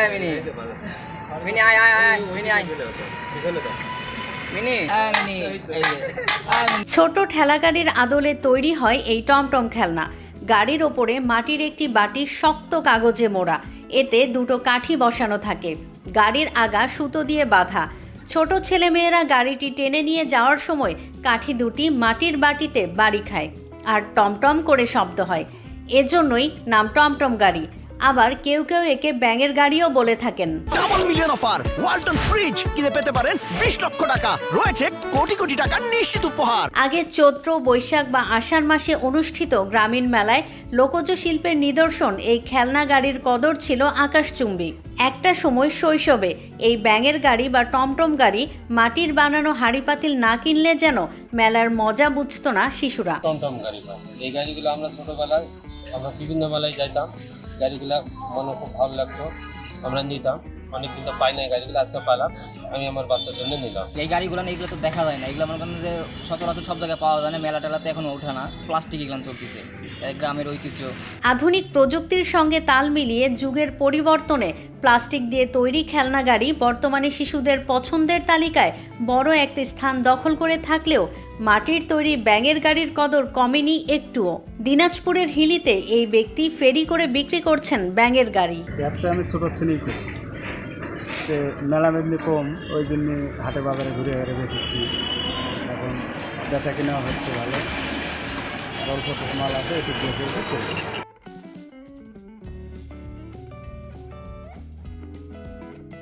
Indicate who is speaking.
Speaker 1: আয় mini mini আয় আয় আয় মিনি আয় মিনি আয়
Speaker 2: ছোট ঠেলাগাড়ির আদলে তৈরি হয় এই টমটম খেলনা। গাড়ির ওপরে মাটির একটি বাটি শক্ত কাগজে মোড়া। এতে দুটো কাঠি বসানো থাকে। গাড়ির আগা সুতো দিয়ে বাঁধা। ছোট ছেলেমেয়েরা গাড়িটি টেনে নিয়ে যাওয়ার সময় কাঠি দুটি মাটির বাটিতে বাড়ি খায়। আর টমটম করে শব্দ হয়। এজন্যই নাম টমটম গাড়ি। আবার কেউ কেউ একে ব্যাঙের গাড়িও বলে থাকেন।
Speaker 3: Double million offer Walton fridge কিনে পেতে পারেন বিশ লক্ষ টাকা রয়েছে কোটি কোটি টাকার নিশ্চিত উপহার।
Speaker 2: আগে চৈত্র বৈশাখ বা আষাঢ় মাসে অনুষ্ঠিত গ্রামীণ মেলায় লোকজ শিল্পের নিদর্শন এই খেলনা গাড়ির কদর ছিল আকাশচুম্বী। একটা সময় শৈশবে এই ব্যাঙের গাড়ি বা টমটম গাড়ি মাটির বানানো হাঁড়ি পাতিল না কিনলে যেন মেলার মজা বুঝতো না শিশুরা।
Speaker 4: টমটম গাড়ি এই গাড়িগুলো আমরা ছোটোবেলায় আমরা বিভিন্ন মেলায় যাইতাম। গাড়িগুলো মনে খুব ভালো লাগতো। আমরা নিতাম। অনেক দিন তো পাই না এই গাড়িগুলো আজকে পাইলাম। আমি আমার বাচ্চার জন্য নিলাম।
Speaker 1: এই গাড়িগুলো না এগুলো তো দেখা যায় না। এগুলো মনে করেন যে সচরাচর সব জায়গায় পাওয়া যায় না মেলা টেলাতে এখনও ওঠে না। প্লাস্টিক এগুলো চলতেছে। গ্রামের ঐতিহ্য।
Speaker 2: আধুনিক প্রযুক্তির সঙ্গে তাল মিলিয়ে যুগের পরিবর্তনে প্লাস্টিক দিয়ে তৈরি খেলনা গাড়ি বর্তমানে শিশুদের পছন্দের তালিকায় বড় একটি স্থান দখল করে থাকলেও মাটির তৈরি ব্যাঙের গাড়ির কদর কমেনি একটুও। দিনাজপুরের হিলিতে এই ব্যক্তি ফেরি করে বিক্রি করছেন ব্যাঙের গাড়ি।
Speaker 5: ব্যবসা আমি ছোটোর থেকেই করি। সে মেলা মেদিনি কম, ওই জন্য হাটে বাজারে ঘুরে ঘুরে বেশি এখন বেচা কিনা হচ্ছে ভালো। গল্প মাল আছে, একটু বেঁচে